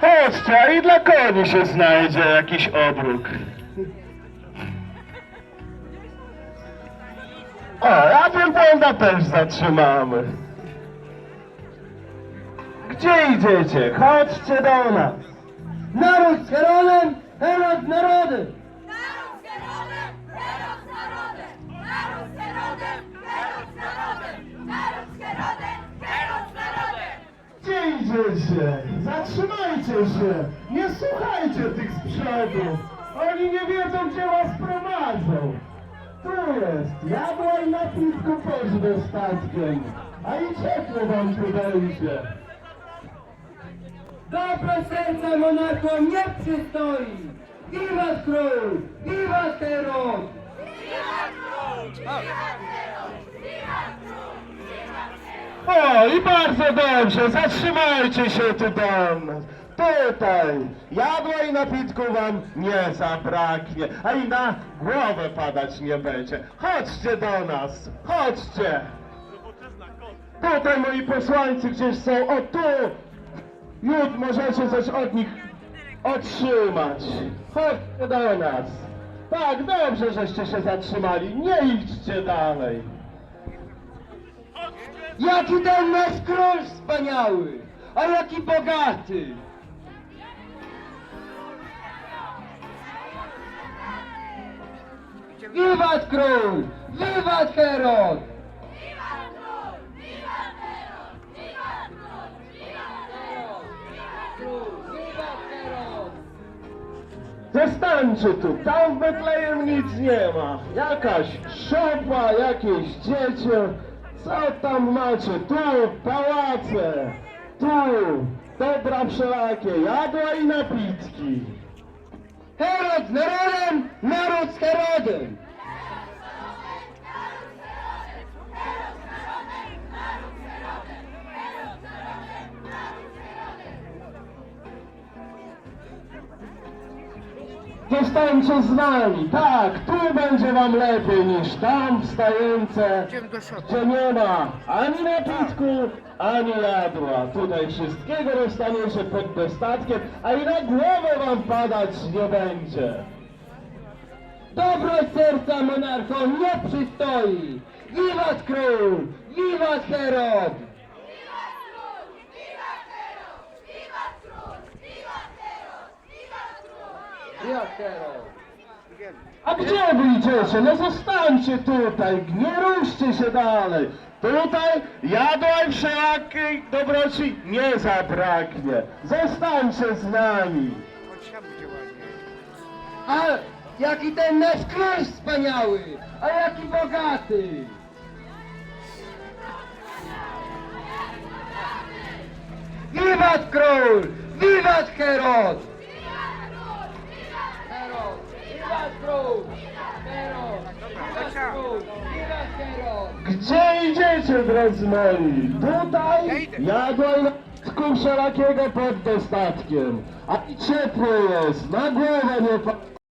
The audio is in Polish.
Chodźcie, a i dla koni się znajdzie jakiś obróg. O, a wielbłąda też zatrzymamy. Gdzie idziecie? Chodźcie do nas. Naród z Herodem, Herod z Idziecie? Zatrzymajcie się! Nie słuchajcie tych z przodu! Oni nie wiedzą, gdzie was prowadzą! Tu jest! Jadła i napitku pożdę statkiem! A i ciepło wam tu będzie! Dobre serce monarchom nie przystoi. Wiwat król, wiwat Herod. O, i bardzo dobrze! Zatrzymajcie się tu do nas! Tutaj! Jadła i napitku wam nie zabraknie, a i na głowę padać nie będzie. Chodźcie do nas! Chodźcie! Tutaj moi posłańcy gdzieś są, o tu! Już możecie coś od nich otrzymać. Chodźcie do nas. Tak, dobrze, żeście się zatrzymali. Nie idźcie dalej. Jaki ten nasz król wspaniały, a jaki bogaty. Wiwat król, wiwat Herod. Zostańcie tu, tam w Betlejem nic nie ma. Jakaś szopa, jakieś dziecię. Co tam macie? Tu pałace, tu dobra wszelakie, jadła i napitki. Herod z narodem, naród z Herodem. Zostańcie z nami, tak, tu będzie wam lepiej niż tam w stajence, gdzie nie ma ani napitku, ani jadła. Tutaj wszystkiego dostaniecie pod dostatkiem, a i na głowę wam padać nie będzie. Dobroć serca monarchom nie przystoi. Wiwat król, wiwat Herod. Wiwat król! Wiwat Herod! Wiwat król! Wiwat Herod! Wiwat Wiwat Herod. A gdzie wy idziecie? No zostańcie tutaj, nie ruszcie się dalej. Tutaj jadła i wszelakiej dobroci nie zabraknie. Zostańcie z nami. A jaki ten nasz król wspaniały, a jaki bogaty. Wiwat król, wiwat. Herod, Gdzie idziecie, drodzy moi? Tutaj i napitku wszelakiego pod dostatkiem. A i ciepło jest, na głowę nie pada.